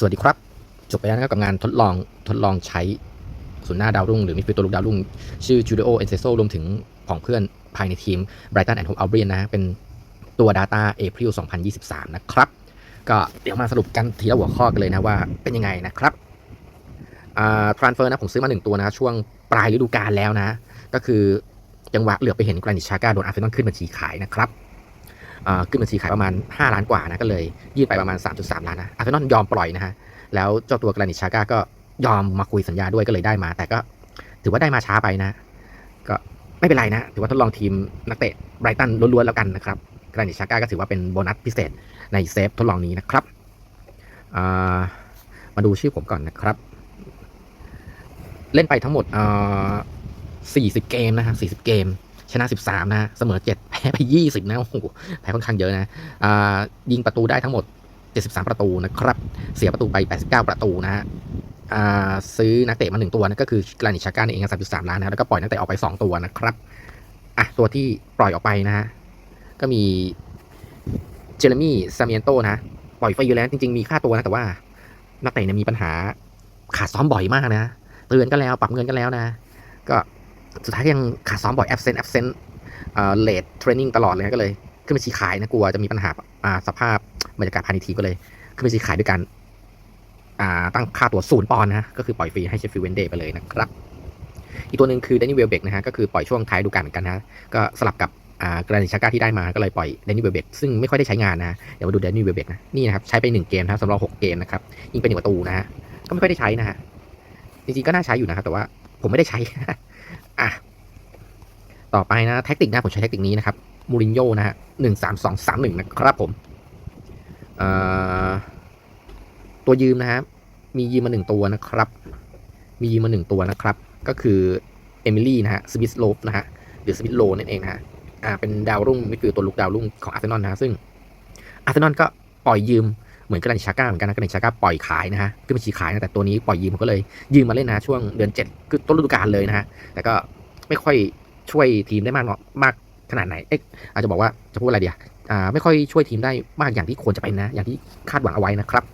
สวัสดีครับ จบไปแล้วนะครับกับงานทดลองทดลองใช้ศูนย์หน้าดาวรุ่งหรือมิดฟิลด์ตัวลุกดาวรุ่ง ชื่อจูดิโอเอนเซโซรวมถึงของเพื่อนภายในทีม Brighton and Hove Albion นะฮะเป็นตัว Data April 2023 นะครับ ก็เดี๋ยวมาสรุปกันทีละหัวข้อกันเลยนะว่าเป็นยังไงนะครับอ่าทรานเฟอร์นะผมซื้อมาหนึ่งตัวนะช่วงปลายฤดูกาลแล้วนะ ก็คือจังหวะเหลือไปเห็นกรานิชชาก้าโดนอาร์เซนอลขึ้นบัญชีขายนะครับ ขึ้นบัญชีขายประมาณ 5 ล้านกว่านะก็เลยยื่นไปประมาณ 3.3 ล้านนะอาร์เซนอลยอมปล่อยนะฮะแล้วเจ้าตัวกรานิชาก้าก็ยอมมาคุยสัญญาด้วยก็เลยได้มา แต่ก็ถือว่าได้มาช้าไปนะ ก็ไม่เป็นไรนะ ถือว่าทดลองทีมนักเตะไบรตันล้วนๆแล้วกันนะครับกรานิชาก้าก็ถือว่าเป็นโบนัสพิเศษในเซฟทดลองนี้นะครับมาดูชื่อผมก่อนนะครับ เล่นไปทั้งหมดอ่า40 เกมนะฮะ40 เกม ชนะ 13 นะเสมอ 7 แพ้ไป 20 นะโอ้โหแพ้ค่อนข้างเยอะนะอ่ายิงประตูได้ทั้งหมด 73 ประตูนะครับ เสียประตูไป 89 ประตูนะฮะอ่าซื้อนักเตะมาหนึ่งตัวนะก็คือกรานิชาก้าเอง3.3ล้านนะแล้วก็ปล่อยนักเตะออกไป 2 ตัวนะครับอะตัวที่ปล่อยออกไปนะฮะก็มีเจเรมี่ซามิเอนโตนะปล่อยฟรีอยู่แล้วจริง ๆ มีค่าตัวนะ แต่ว่า นักเตะเนี่ยมีปัญหาขาดซ้อมบ่อยมากนะเตือนก็แล้วปรับเงินก็แล้วนะ ก็ สุดท้ายยังขาดซ้อมบ่อย absent absent เอ่อ late training ตลอดเลยก็เลย ขึ้นไปชี้ขายนะกลัวจะมีปัญหาอ่าสภาพบรรยากาศภายในทีมก็เลย ขึ้นไปชี้ขายด้วยกันอ่าตั้งค่าตัวศูนย์ปอนด์นะก็คือปล่อยฟรีให้เชฟฟิลเวนเดย์ไปเลยนะครับ อีกตัวหนึ่งคือเดนนี่เวลเบกนะฮะก็คือปล่อยช่วงท้ายดูกาลเหมือนกันนะก็สลับกับอ่ากรานิชาก้าที่ได้มาก็เลยปล่อยเดนนี่เวลเบกซึ่งไม่ค่อยได้ใช้งานนะเดี๋ยวมาดูเดนนี่เวลเบกนะนี่นะครับใช้ไปหนึ่งเกมนะครับสำหรับหกเกมนะครับยิงไปหนึ่งประตูนะฮะก็ไม่ค่อยได้ใช้นะฮะจริงๆก็น่าใช้อยู่นะครับแต่ว่าผมไม่ได้ใช้ อะ ต่อไปนะ แท็กติกนะผมใช้แท็กติกนี้นะครับ มูรินโญ่นะฮะหนึ่งสามสองสามหนึ่งนะครับผมตัวยืมนะฮะมียืมมาหนึ่งตัวนะครับ มียืมมาหนึ่งตัวนะครับ ก็คือเอมิลี่นะฮะสมิธโลฟนะฮะหรือสมิธโลนั่นเองนะฮะอ่าเป็นดาวรุ่งมิดฟิลด์ตัวลุกดาวรุ่งของอาร์เซนอลนะซึ่งอาร์เซนอลก็ปล่อยยืม เหมือนกรานิชาก้าเหมือนกันนะกรานิชาก้าปล่อยขายนะฮะขึ้นบัญชีขายนะแต่ตัวนี้ปล่อยยืมผมก็เลยยืมมาเล่นนะช่วงเดือนเจ็ดคือต้นฤดูกาลเลยนะฮะแต่ก็ไม่ค่อยช่วยทีมได้มากเนาะมากขนาดไหนเอ๊ะอาจจะบอกว่าจะพูดอะไรเดียวอ่าไม่ค่อยช่วยทีมได้มากอย่างที่ควรจะเป็นนะ อย่างที่คาดหวังเอาไว้นะครับ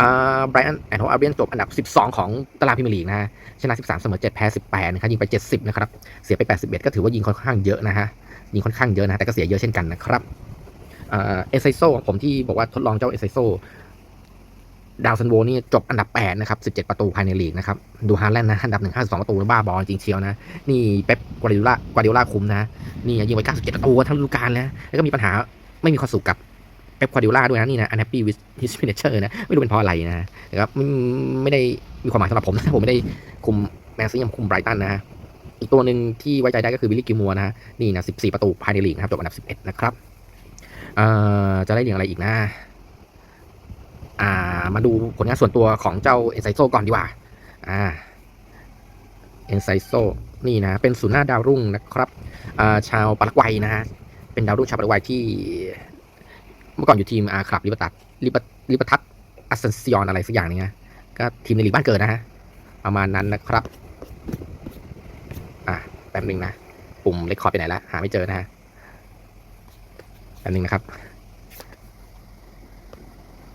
อ่าไบรอันแอนโฮอาเบียนจบอันดับ 12 ของตารางพรีเมียร์ลีกนะฮะชนะ 13 เสมอ 7 แพ้ 18 นะครับ ยิงไป 70 นะครับ เสียไป 81 ก็ถือว่ายิงค่อนข้างเยอะนะฮะ ยิงค่อนข้างเยอะนะ แต่ก็เสียเยอะเช่นกันนะครับ เอ่อเอไซโซของผมที่บอกว่าทดลองเจ้าเอไซโซดาวซันโวนี่จบอันดับ 8 นะครับ 17 ประตูภายในลีกนะครับ ดูฮาแลนด์นะ อันดับ 1 52 ประตูบ้าบอลจริงเชียวนะ นี่เป๊ปกวาดิโอลากวาดิโอลาคุมนะ นี่ยิงไป97 ประตูทั้งฤดูกาลนะ แล้วก็มีปัญหาไม่มีความสุขกับเป๊ปกวาดิโอลาด้วยนะ นี่นะ unhappy with his signature นะ ไม่รู้เป็นเพราะอะไรนะนะครับไม่ไม่ได้มีความหมายสำหรับผมนะผมไม่ได้คุมแมนซียังคุมไบรตันนะฮะอีกตัวหนึ่งที่ไว้ใจได้ก็คือวิลลี่กิมัวนะฮะนี่นะ14 ประตูภายในลีกนะครับจบอันดับ 11 นะครับ เอ่อจะได้เรียงอะไรอีกนะ อ่า มาดูผลงานส่วนตัวของเจ้าเอนไซโซก่อนดีกว่า อ่าเอนไซโซนี่นะ เป็นศูนย์หน้าดาวรุ่งนะครับาชาวปารากวัยนะฮะ เป็นดาวรุ่งชาวปารากวัยที่ เมื่อก่อนอยู่ทีมอาคลับลิบตัดลิบลิบทัศอัสเซนซิออนอะไรสักอย่างนึงนะก็ทีมในลีกบ้านเกิดนะฮะ ประมาณนั้นนะครับ อะแป๊บหนึงนะ ปุ่มเรคคอร์ดไปไหนล้วหาไม่เจอนะฮะ แป๊บหนึงนะครับ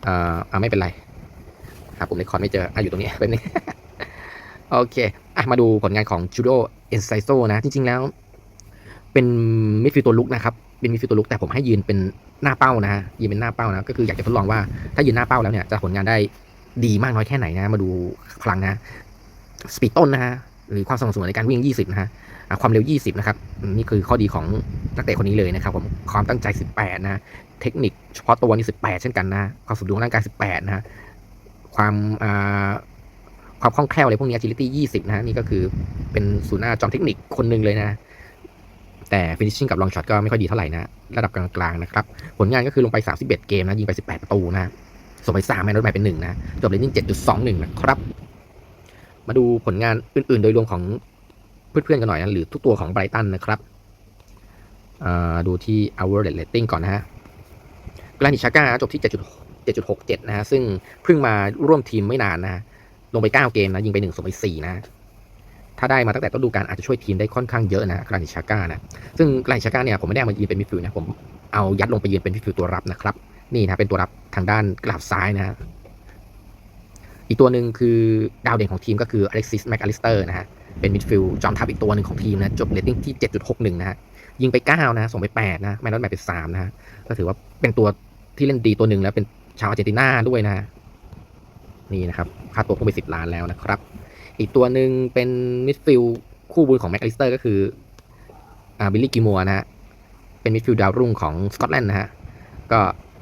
เอ่ออ่าไม่เป็นไรหาปุ่มเรคคอร์ดไม่เจออะอยู่ตรงนี้แป๊บนึงโอเคอะมาดูผลงานของจูโดเอนไซโซนะจริง ๆ แล้ว เป็นมิดฟิลด์ตัวลุกนะครับ เป็นมิดฟิลด์ตัวลุกแต่ผมให้ยืนเป็นหน้าเป้านะฮะยืนเป็นหน้าเป้านะก็คืออยากจะทดลองว่าถ้ายืนหน้าเป้าแล้วเนี่ยจะผลงานได้ดีมากน้อยแค่ไหนนะ มาดูพลังนะสปีดต้นนะฮะหรือความสม่ำเสมอในการวิ่ง 20 นะฮะ ความเร็ว 20 นะครับ นี่คือข้อดีของนักเตะคนนี้เลยนะครับผมความตั้งใจ 18 นะ เทคนิคเฉพาะตัวนี่ 18 เช่นกันนะ ความสมดุลของร่างกาย 18 นะฮะความความคล่องแคล่วอะไรพวกนี้ agility 20 นะฮะนี่ก็คือเป็นศูนย์หน้าจอมเทคนิคคนหนึ่งเลยนะ แต่ finishing กับ long shot ก็ไม่ค่อยดีเท่าไหร่นะ ระดับกลางๆนะครับ ผลงานก็คือลงไป 31 เกมนะ ยิงไป 18 ประตูนะส่งไป3แมนรถใหม่เป็น1นะ จบเรตติ้ง7.21 นะครับ มาดูผลงานอื่นๆ โดยรวมของ เพื่อนๆกันหน่อยนะหรือทุกตัวของไบรตันนะครับดูที่ our rating ก่อนนะฮะกรานิชาก้าจบที่7.6 7.67 นะฮะ ซึ่งเพิ่งมาร่วมทีมไม่นานนะ ลงไป 9 เกมนะ ยิงไป1ส่งไป4นะ ถ้าได้มาตั้งแต่ต้นฤดูกาลอาจจะช่วยทีมได้ค่อนข้างเยอะนะกรานิชาก้านะ ซึ่งกรานิชาก้าเนี่ยผมไม่ได้เอามายืนเป็นมิดฟิลด์นะ ผมเอายัดลงไปยืนเป็นมิดฟิลด์ตัวรับนะครับ นี่นะ เป็นตัวรับทางด้านกลับซ้ายนะฮะอีกตัวหนึ่งคือดาวเด่นของทีมก็คืออเล็กซิสแมคอลิสเตอร์นะฮะ เป็นมิดฟิลด์จอมทัพอีกตัวหนึ่งของทีมนะ จบเรตติ้งที่ 7.61 นะฮะ ยิงไป 9 นะ ส่งไป 8 นะ แมนนอตแมนเป็น3นะฮะ ก็ถือว่าเป็นตัวที่เล่นดีตัวหนึ่งแล้วเป็นชาวอาร์เจนตินาด้วยนะฮะนี่นะครับ ค่าตัวพุ่งไป 10 ล้านแล้วนะครับ อีกตัวหนึ่งเป็นมิดฟิลด์คู่บุญของแมคอลิสเตอร์ก็คืออ่าบิลลี่กิมัวนะฮะ เป็นมิดฟิลด์ดาวรุ่งของสกอตแลนด์นะฮะ ก็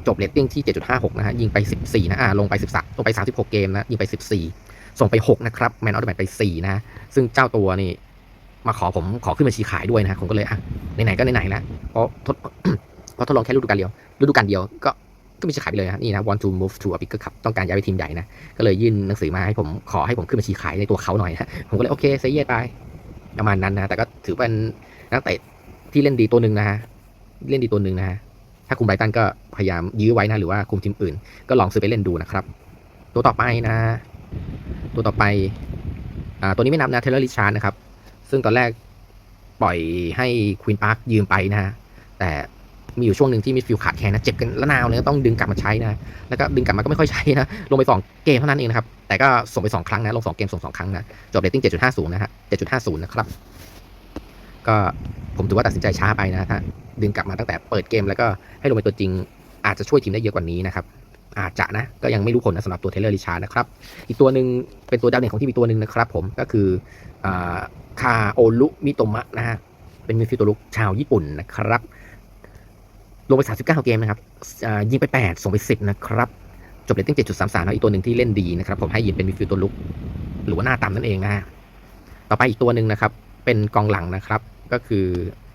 จบเรตติ้งที่ 7.56 นะฮะ ยิงไป 14 นะ อ่า ลงไป 13 ลงไป 36 เกมนะ ยิงไป 14 ส่งไป 6 นะครับ แมนออฟเดอะแมตช์ไป 4 นะ ซึ่งเจ้าตัวนี่มาขอผมขอขึ้นบัญชีขายด้วยนะผมก็เลยอะไหนๆก็ไหนๆแล้วเพราะทดเพราะทดลองแค่ฤดูกาลเดียวฤดูกาลเดียวก็ก็มีบัญชีขายไปเลยนะนี่นะ want to move to a bigger cup ต้องการย้ายไปทีมใหญ่นะ ก็เลยยื่นหนังสือมาให้ผมขอให้ผมขึ้นบัญชีขายในตัวเขาหน่อยนะผมก็เลยโอเคเซเยไปประมาณนั้นนะ แต่ก็ถือเป็นนักเตะที่เล่นดีตัวหนึ่งนะฮะเล่นดีตัวหนึ่งนะฮะถ้าคุมไบรตันก็พยายามยื้อไว้นะหรือว่าคุมทีมอื่น ก็ลองซื้อไปเล่นดูนะครับ ตัวต่อไปนะ ตัวต่อไป อ่าตัวนี้ไม่นับนะเทเลอร์ลิชาร์ดนะครับ ซึ่งตอนแรกปล่อยให้ควีนพาร์คยืมไปนะฮะแต่มีอยู่ช่วงหนึ่งที่มิดฟิลด์ขาดแคลนนะเจ็บกันละนาวเลยต้องดึงกลับมาใช้นะแล้วก็ดึงกลับมาก็ไม่ค่อยใช้นะลงไป 2 เกมเท่านั้นเองนะครับ แต่ก็ส่งไป 2 ครั้งนะลง 2 เกมส่ง 2 ครั้งนะจบเรตติ้ง7.50 นะฮะ7.50 นะครับ ก็ผมถือว่าตัดสินใจช้าไปนะถ้าดึงกลับมาตั้งแต่เปิดเกมแล้วก็ให้ลงเป็นตัวจริงอาจจะช่วยทีมได้เยอะกว่านี้นะครับ อาจจะนะ ก็ยังไม่รู้ผลนะสำหรับตัวเทเลอร์ริชาร์นะครับ อีกตัวหนึ่งเป็นตัวดาวเด่นของที่มีตัวหนึ่งนะครับผมก็คือคาโอลุมิโตมะนะฮะเป็นมิฟิลตัวลุกชาวญี่ปุ่นนะครับ ลงไป 39 เกมนะครับยิงไป 8 ส่งไป 10 นะครับ จบเรตติ้ง7.33แล้วอีกตัวหนึ่งที่เล่นดีนะครับ ผมให้ยินเป็นมิฟิลตัวลุกหรือว่าหน้าต่ำนั่นเองนะฮะต่อไปอีกตัวหนึ่งนะครับ เป็นกองหลังนะครับ ก็คือ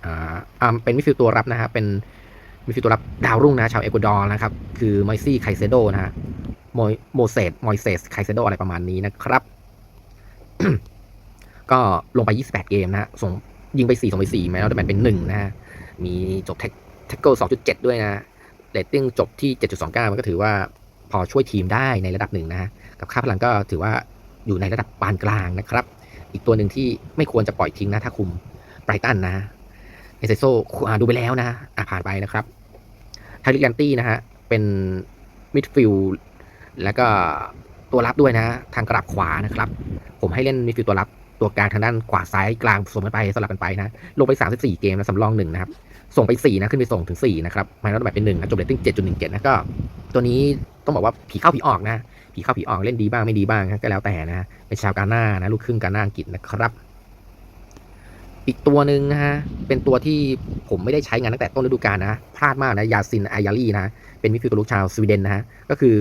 อ่าเป็นมิฟิลตัวรับนะฮะเป็น มิดฟิตัวรับดาวรุ่งนะชาวเอกวาดอร์นะครับ คือมอยซี่ไคเซโดนะฮะโมยโมเสสมอยเซสไคเซโดอะไรประมาณนี้นะครับ ก็ลงไป 28 เกมนะฮะส่งยิงไป4ส่งไป4แม้ว่าจะแบ่งเป็น1นะฮะมีจบแท็กแท็กเกิล2.7 ด้วยนะเรตติ้งจบที่ 7.29 มันก็ถือว่าพอช่วยทีมได้ในระดับหนึ่งนะฮะกับค่าพลังก็ถือว่าอยู่ในระดับปานกลางนะครับ อีกตัวหนึ่งที่ไม่ควรจะปล่อยทิ้งนะถ้าคุมไบรตันนะ เอเซโซ่ดูไปแล้วนะอะผ่านไปนะครับทาริกันตี้นะฮะ เป็นมิดฟิลด์แล้วก็ตัวรับด้วยนะ ทางกลับขวานะครับ ผมให้เล่นมิดฟิลด์ตัวรับตัวกลางทางด้านขวาซ้ายกลางผสมกันไปสลับกันไปนะ ลงไป 34 เกมนะสำรองหนึ่งนะครับ ส่งไป 4 นะ ขึ้นไปส่งถึง 4 นะครับไมล์แบบเป็น1นะจบเรตติ้ง7.17 นะก็ ตัวนี้ต้องบอกว่าผีเข้าผีออกนะผีเข้าผีออกเล่นดีบ้างไม่ดีบ้างก็แล้วแต่นะเป็นชาวกาหน้านะลูกครึ่งกาหน้าอังกฤษนะครับ อีกตัวหนึ่งนะฮะ เป็นตัวที่ผมไม่ได้ใช้งานตั้งแต่ต้นฤดูกาลนะ พลาดมากนะ ยาซินอายาลีนะ เป็นมิดฟิลด์ลูกชาวสวีเดนนะฮะ ก็คือ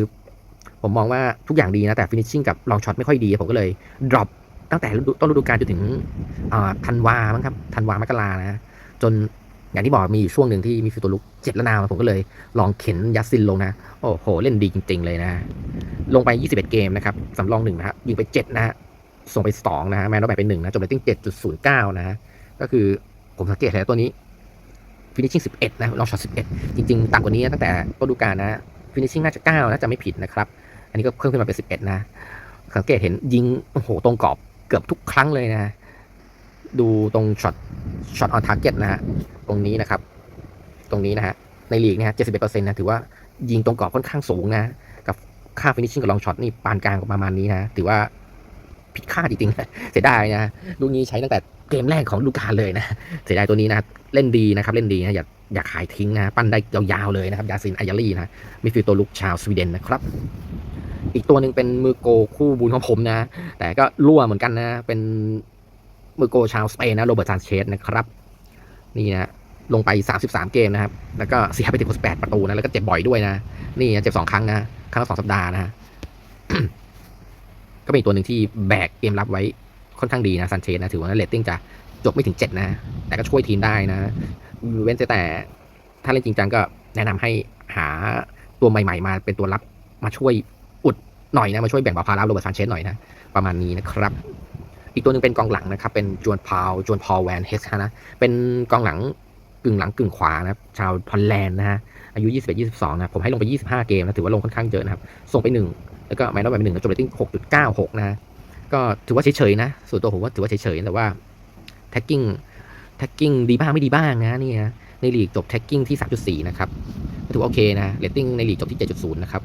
ผมมองว่าทุกอย่างดีนะ แต่ฟินิชชิ่งกับลองช็อตไม่ค่อยดี ผมก็เลยดรอปตั้งแต่ต้นฤดูกาลจนถึงธันวามั้งครับ ธันวามกรานะ จนอย่างที่บอกมีช่วงหนึ่งที่มีฟิลตัวลุกเจ็บแล้วนาวผมก็เลยลองเข็นยัสซินลงนะ โอ้โห เล่นดีจริง ๆ เลยนะ ลงไป 21 เกมนะครับสำรองหนึ่งนะฮะยิงไป 7 นะฮะส่งไป 2 นะฮะแมนนอตแบเป็น1นะจบเรตติ้ง7.09 นะฮะ ก็คือผมสังเกตเห็นตัวนี้ฟินิชชิ่ง11นะลองช็อต11จริงๆ ต่ำกว่านี้ตั้งแต่ต้นฤดูกาลนะฟินิชชิ่งน่าจะ9น่าจะไม่ผิดนะครับ อันนี้ก็เพิ่มขึ้นมาเป็น11นะ สังเกตเห็นยิง โอ้โห ตรงกรอบเกือบทุกครั้งเลยนะ ดูตรงช็อตช็อตออนทาร์เก็ตนะฮะตรงนี้นะครับ ตรงนี้นะฮะในลีกนะฮะ71%นะถือว่ายิงตรงกรอบค่อนข้างสูงนะ กับค่าฟินิชชิ่งกับลองช็อตนี่ปานกลางประมาณนี้นะ ถือว่าผิดคาดจริงๆเสียดายนะลูกนี้ใช้ตั้งแต่ เกมแรกของฤดูกาลเลยนะเสียดายตัวนี้นะเล่นดีนะครับเล่นดีนะอย่าอย่าขายทิ้งนะปั้นได้ยาวๆเลยนะครับยาซินอายาลี่นะมิดฟิลด์ตัวลุกชาวสวีเดนนะครับอีกตัวหนึ่งเป็นมือโกคู่บุญของผมนะ แต่ก็รั่วเหมือนกันนะ เป็นมือโกชาวสเปนนะ โรเบิร์ตซานเชสนะครับ นี่นะ ลงไป 33 เกมนะครับ แล้วก็เสียไปถึง18ประตูนะ แล้วก็เจ็บบ่อยด้วยนะ นี่นะเจ็บสองครั้งนะ ครั้งละสองสัปดาห์นะ ก็เป็นอีตัวหนึ่งที่แบกเกมรับไว้ ค่อนข้างดีนะซันเชสนะถือว่าเรตติ้งจะจบไม่ถึง 7 นะ แต่ก็ช่วยทีมได้นะ เว้นแต่ถ้าเล่นจริงจังก็แนะนำให้หาตัวใหม่ ๆ มาเป็นตัวรับมาช่วยอุดหน่อยนะมาช่วยแบ่งเบาภาระโรเบิร์ตซานเชสหน่อยนะ ประมาณนี้นะครับ อีกตัวหนึงเป็นกองหลังนะครับ เป็นจวนพาวจวนพาวแวนเฮสนะ เป็นกองหลังกึ่งหลังกึ่งขวานะครับชาวฮอลแลนด์นะฮะอายุ 21 22 นะ ผมให้ลงไป 25 เกมนะ ถือว่าลงค่อนข้างเยอะนะครับ ส่งไป 1 แล้วก็แมนนอตไปหนึ่งจบเรตติ้ง6.96 นะ ก็ถือว่าเฉยๆนะ ส่วนตัวผมว่าถือว่าเฉยๆแต่ว่าแท็กกิ้งแท็กกิ้งดีบ้างไม่ดีบ้างนะนี่นะในลีกจบแท็กกิ้งที่ 3.4 นะครับถือว่าโอเคนะเรตติ้งในลีกจบที่ 7.0 นะครับ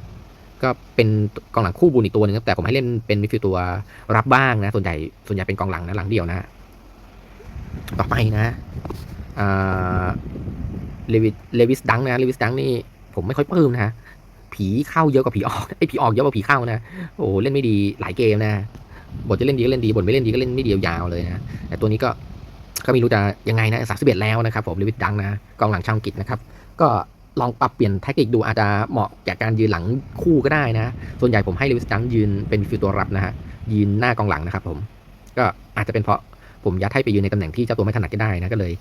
ก็เป็นกองหลังคู่บุญอีกตัวหนึงครับแต่ผมให้เล่นเป็นมิดฟิลด์ตัวรับบ้างนะ ส่วนใหญ่ส่วนใหญ่เป็นกองหลังนะหลังเดียวนะ ต่อไปนะอ่าเลวิสเลวิสดังนะเลวิสดังนี่ผมไม่ค่อยปลื้มนะผีเข้าเยอะกว่าผีออกไอยผีออกเยอะกว่าผีเข้านะ โอ้เล่นไม่ดีหลายเกมนะ บทจะเล่นดีก็เล่นดีบทไม่เล่นดีก็เล่นไม่เดียวยาวเลยนะแต่ตัวนี้ก็ก็ไม่รู้จะยังไงนะสามสิบเอ็ดแล้วนะครับผมเลวิสดังนะกองหลังชาวอังกฤษนะครับ ก็ลองปรับเปลี่ยนแท็กติกดูอาจจะเหมาะแก่การยืนหลังคู่ก็ได้นะ ส่วนใหญ่ผมให้เลวิสดังยืนเป็นฟิลตัวรับนะฮะยืนหน้ากองหลังนะครับผมก็อาจจะเป็นเพราะผมยัดให้ไปยืนในตำแหน่งที่เจ้าตัวไม่ถนัดก็ได้นะก็เลย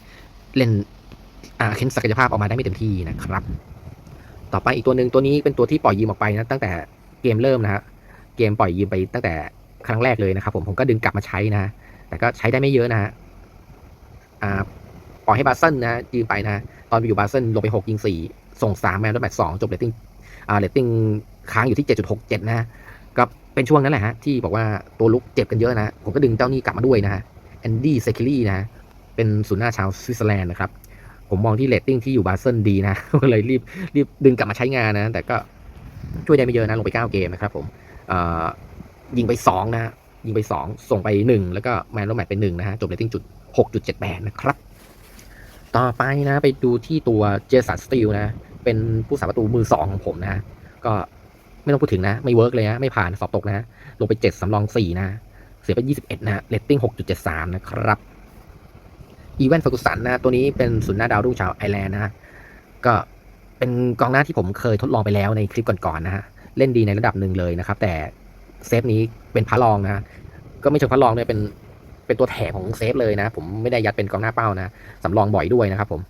เล่นอาเค้นศักยภาพออกมาได้ไม่เต็มที่นะครับ ต่อไปอีกตัวหนึ่งตัวนี้เป็นตัวที่ปล่อยยืมออกไปนะตั้งแต่เกมเริ่มนะฮะเกมปล่อยยืมไปตั้งแต่ ครั้งแรกเลยนะครับผมผมก็ดึงกลับมาใช้นะแต่ก็ใช้ได้ไม่เยอะนะฮะอ่าปล่อยให้บาเซนนะยืมไปนะตอนไปอยู่บาเซนลงไป 6 ยิง 4 ส่ง 3 แมนด้วยแมตช์2จบเรตติ้งอ่าเรตติ้งค้างอยู่ที่ 7.67 นะก็เป็นช่วงนั้นแหละฮะที่บอกว่าตัวลุกเจ็บกันเยอะนะ ผมก็ดึงเจ้านี่กลับมาด้วยนะฮะแอนดี้เซคิลี่นะ เป็นศูนย์หน้าชาวสวิตเซอร์แลนด์นะครับ ผมมองที่เรตติ้งที่อยู่บาเซนดีนะก็เลยรีบรีบดึงกลับมาใช้งานนะ แต่ก็ช่วยได้ไม่เยอะนะลงไป 9 เกมนะครับผมอ่อ ยิงไป2นะยิงไป2ส่งไป1แล้วก็แมนโรแมตเป็น1นะฮะจบเรตติ้งจุด6.78นะครับ ต่อไปนะไปดูที่ตัวเจสันสตีลนะ เป็นผู้สาประตูมือ2ของผมนะก็ไม่ต้องพูดถึงนะ ไม่เวิร์กเลยนะไม่ผ่านสอบตกนะลงไป7สำรอง4นะ เสียไป21นะเรตติ้ง6.73นะครับอีเวนต์ฟอร์กุสันนะตัวนี้เป็นศูนย์หน้าดาวรุ่งชาวไอร์แลนด์นะฮะก็เป็นกองหน้าที่ผมเคยทดลองไปแล้วในคลิปก่อนๆนะฮะ เล่นดีในระดับหนึ่งเลยนะครับ แต่ เซฟนี้เป็นพระรองนะก็ไม่เชิงพระรองเนี่ยเป็นเป็นตัวแถมของเซฟเลยนะ ผมไม่ได้ยัดเป็นกองหน้าเป้านะสำรองบ่อยด้วยนะครับผม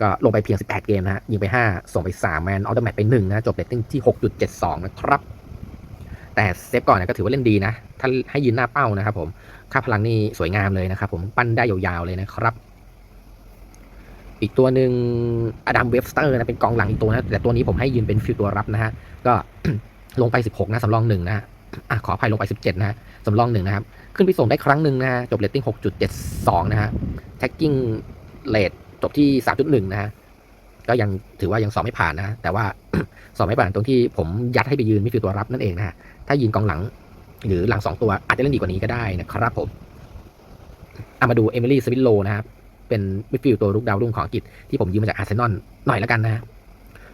ก็ลงไปเพียง 18 เกมนะฮะยิงไป 5 ส่งไป 3 แมนออฟเดอะแมตไป 1 นะ จบเรตติ้งที่ 6.72 นะครับ แต่เซฟก่อนเนี่ยก็ถือว่าเล่นดีนะ ถ้าให้ยืนหน้าเป้านะครับผม ค่าพลังนี่สวยงามเลยนะครับผม ปั้นได้ยาวๆเลยนะครับ อีกตัวหนึ่งอดัมเวฟสเตอร์นะ เป็นกองหลังอีกตัวนะ แต่ตัวนี้ผมให้ยืนเป็นฟิลตัวรับนะฮะ ก็ลงไป 16 นะสำรองหนึ่งนะ อขออภัยลงไป 17 นะฮะสำรองหนึ่งนะครับ ขึ้นไปส่งได้ครั้งหนึ่งนะฮะจบเรตติ้ง 6.72 นะฮะแท็กกิ้งเลทจบที่ 3.1 นะฮะก็ยังถือว่ายังสอบไม่ผ่านนะ แต่ว่าสอบไม่ผ่านตรงที่ผมยัดให้ไปยืนไม่คือตัวรับนั่นเองนะฮะถ้ายืนกองหลังหรือหลังสองตัวอาจจะเล่นดีกว่านี้ก็ได้นะครับผมเอามาดูเอมิลี่สวิตโลนะครับเป็นมิดฟิลด์ตัวรุกดาวรุ่งของอังกฤษที่ผมยืมมาจากอาร์เซนอลหน่อยแล้วกันนะ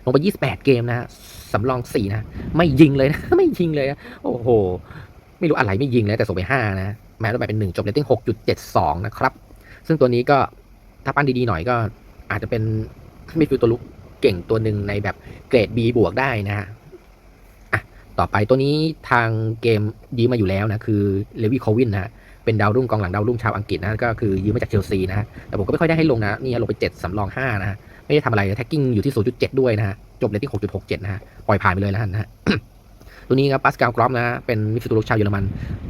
ลงไป 28 เกมนะสำรอง4นะ ไม่ยิงเลยนะ ไม่ยิงเลยนะโอ้โห ไม่รู้อะไรไม่ยิงเลยแต่ส่งไป 5 นะ แม้ว่าเป็น 1 จบเรตติ้ง6.72 นะครับ ซึ่งตัวนี้ก็ถ้าปั้นดี ๆ หน่อยก็อาจจะเป็นมิดฟิลด์ตัวลุกเก่งตัวหนึ่งในแบบเกรด B บวกได้นะฮะต่อไปตัวนี้ทางเกมยืมมาอยู่แล้วนะ คือเลวิโควินนะเป็นดาวรุ่งกองหลังดาวรุ่งชาวอังกฤษนะ ก็คือยืมมาจากเชลซีนะแต่ผมก็ไม่ค่อยได้ให้ลงนะ นี่ลงไป 7สำรอง5นะ ไม่ได้ทำอะไรแท็กกิ้งอยู่ที่ 0.7 ด้วยนะฮะ จบเลยที่6.67 นะฮะ ปล่อยผ่านไปเลยแล้วนะฮะ ตัวนี้ครับปัสกาลกรอมนะเป็นมิดฟิลด์ตัวลุกชาวเยอรมัน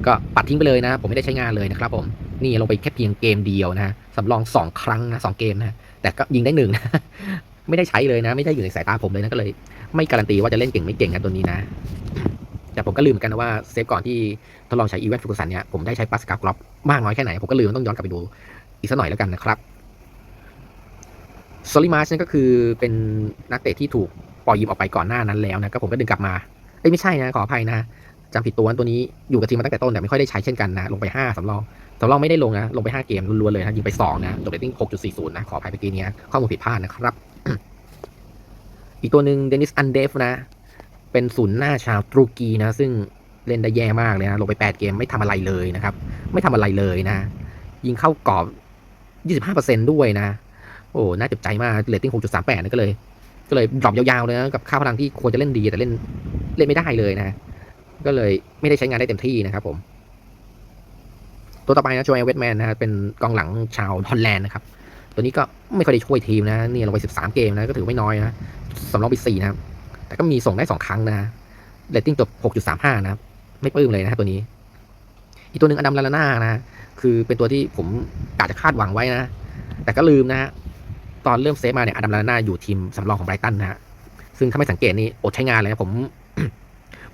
ก็ปัดทิ้งไปเลยนะ ผมไม่ได้ใช้งานเลยนะครับผม นี่ลงไปแค่เพียงเกมเดียวนะฮะสำรอง 2 ครั้งนะสองเกมนะแต่ก็ยิงได้หนึ่งนะไม่ได้ใช้เลยนะ ไม่ได้อยู่ในสายตาผมเลยนะก็เลย ไม่การันตีว่าจะเล่นเก่งไม่เก่งนะตัวนี้นะแต่ผมก็ลืมเหมือนกันนะว่าเซฟก่อนที่ทดลองใช้อีเวนต์ฟุกุสันเนี่ยผมได้ใช้ปัสกากรอบมากน้อยแค่ไหน ผมก็ลืมต้องย้อนกลับไปดูอีกสักหน่อยแล้วกันนะครับ โซลิมาสนี่ก็คือเป็นนักเตะที่ถูกปล่อยยิมออกไปก่อนหน้านั้นแล้วนะก็ผมก็ดึงกลับมาเอ้ยไม่ใช่นะขออภัยนะจำผิดตัวนะตัวนี้อยู่กับทีมมาตั้งแต่ต้นแต่ไม่ค่อยได้ใช้เช่นกันนะลงไป 5สำรองสำรองไม่ได้ลงนะลงไป 5 เกมล้วนๆเลยนะยิงไป 2 นะจบเรตติ้ง6.40 นะ ขออภัยเมื่อกี้นี้ข้อมูลผิดพลาดนะครับ อีกตัวหนึ่งเดนิสอันเดฟนะ เป็นศูนย์หน้าชาวตุรกีนะ ซึ่งเล่นได้แย่มากเลยนะ ลงไป 8 เกมไม่ทำอะไรเลยนะครับ ไม่ทำอะไรเลยนะ ยิงเข้ากรอบ 25%ด้วยนะ โอ้น่าเจ็บใจมากเรตติ้ง6.38นะก็เลย ก็เลยดรอปยาวๆเลยนะกับค่าพลังที่ควรจะเล่นดีแต่เล่นเล่นไม่ได้เลยนะก็เลยไม่ได้ใช้งานได้เต็มที่นะครับผมตัวต่อไปนะโจเอลเวทแมนนะเป็นกองหลังชาวฮอลแลนด์นะครับตัวนี้ก็ไม่ค่อยได้ช่วยทีมนะนี่ลงไป 13 เกมนะก็ถือไม่น้อยนะสำรองไป4นะครับแต่ก็มีส่งได้ 2 ครั้งนะเรตติ้งจบ6.35 นะครับไม่ปลื้มเลยนะตัวนี้ อีกตัวหนึ่งอดัมลาลาน่านะ คือเป็นตัวที่ผมกาจะคาดหวังไว้นะ แต่ก็ลืมนะ ตอนเริ่มเซฟมาเนี่ยอดัมลาลาน่าอยู่ทีมสำรองของไบรตันนะฮะซึ่งถ้าไม่สังเกตนี่อดใช้งานเลยนะผม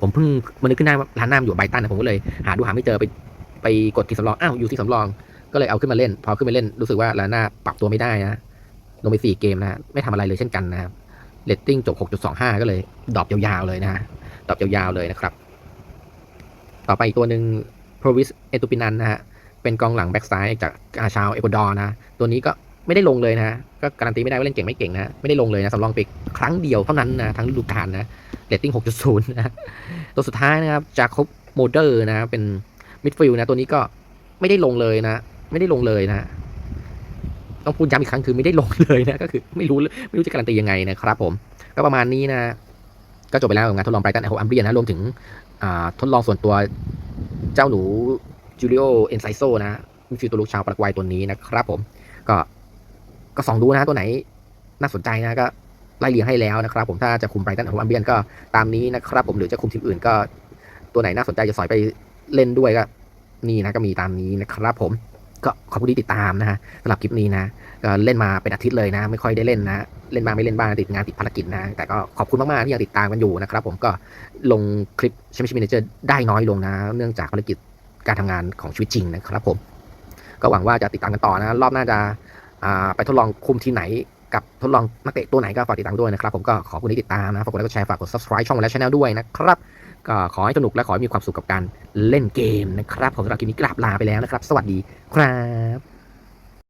ผมเพิ่งมันนึกขึ้นได้ว่าร้านหน้ามันอยู่ไบรตันนะผมก็เลยหาดูหาไม่เจอไปไปกดทีมสำรองอ้าวอยู่ที่สำรอง ก็เลยเอาขึ้นมาเล่น พอขึ้นมาเล่นรู้สึกว่าลาลาน่าปรับตัวไม่ได้นะลงไป4เกมนะไม่ทำอะไรเลยเช่นกันนะครับเรตติ้งจบ 6.25 ก็เลยดรอปยาวๆเลยนะตอบยาวๆเลยนะครับ ต่อไปอีกตัวหนึ่ง Provis เอตุปินันนะฮะ เป็นกองหลังแบ็กซ้ายจากอาชาวเอกวาดอร์นะ ตัวนี้ก็ ไม่ได้ลงเลยนะก็การันตีไม่ได้ว่าเล่นเก่งไม่เก่งนะไม่ได้ลงเลยนะสำรองไปครั้งเดียวเท่านั้นนะทั้งฤดูกาลนะเรตติ้ง 6.0 นะตัวสุดท้ายนะครับจาคอบโมเดอร์นะเป็นมิดฟิลด์นะตัวนี้ก็ไม่ได้ลงเลยนะ ไม่ได้ลงเลยนะ ต้องพูดย้ำอีกครั้งคือไม่ได้ลงเลยนะ ก็คือไม่รู้ไม่รู้จะการันตียังไงนะครับผม ก็ประมาณนี้นะ ก็จบไปแล้วกับงานทดลองไบรตันแอนด์อัมเบียนนะรวมถึงทดลองส่วนตัวเจ้าหนูจูเลียเอนไซโซนะมิดฟิลตัวลูกชาวปารากวัยตัวนี้นะครับผมก็ ก็ส่องดูนะตัวไหนน่าสนใจนะก็ไล่เรียงให้แล้วนะครับ ผมถ้าจะคุมไบรตันแอนด์อัมเบียนก็ตามนี้นะครับ ผมหรือจะคุมทีมอื่นก็ตัวไหนน่าสนใจจะสอยไปเล่นด้วยก็ นี่นะก็มีตามนี้นะครับ ผมก็ขอบคุณที่ติดตามนะฮะสำหรับคลิปนี้นะก็เล่นมาเป็นอาทิตย์เลยนะ ไม่ค่อยได้เล่นนะ เล่นมาไม่เล่นบ้างติดงานติดภารกิจนะ แต่ก็ขอบคุณมากๆที่ยังติดตามกันอยู่นะครับ ผมก็ลงคลิปแชมเปี้ยนชิพเมนเจอร์ได้น้อยลงนะ เนื่องจากภารกิจการทำงานของชีวิตจริงนะครับ ผม ก็หวังว่าจะติดตามกันต่อนะ รอบหน้าจะ ไปทดลองคุมทีไหนกับทดลองนักเตะตัวไหนก็ฝากติดตามด้วยนะครับ ผมก็ขอบคุณที่ติดตามนะฝากกดไลค์กดแชร์ฝากกด subscribe ช่องและช anel ด้วยนะครับ ก็ขอให้สนุกและขอให้มีความสุขกับการเล่นเกมนะครับ ผมสำหรับคลิปนี้กราบลาไปแล้วนะครับ สวัสดีครับ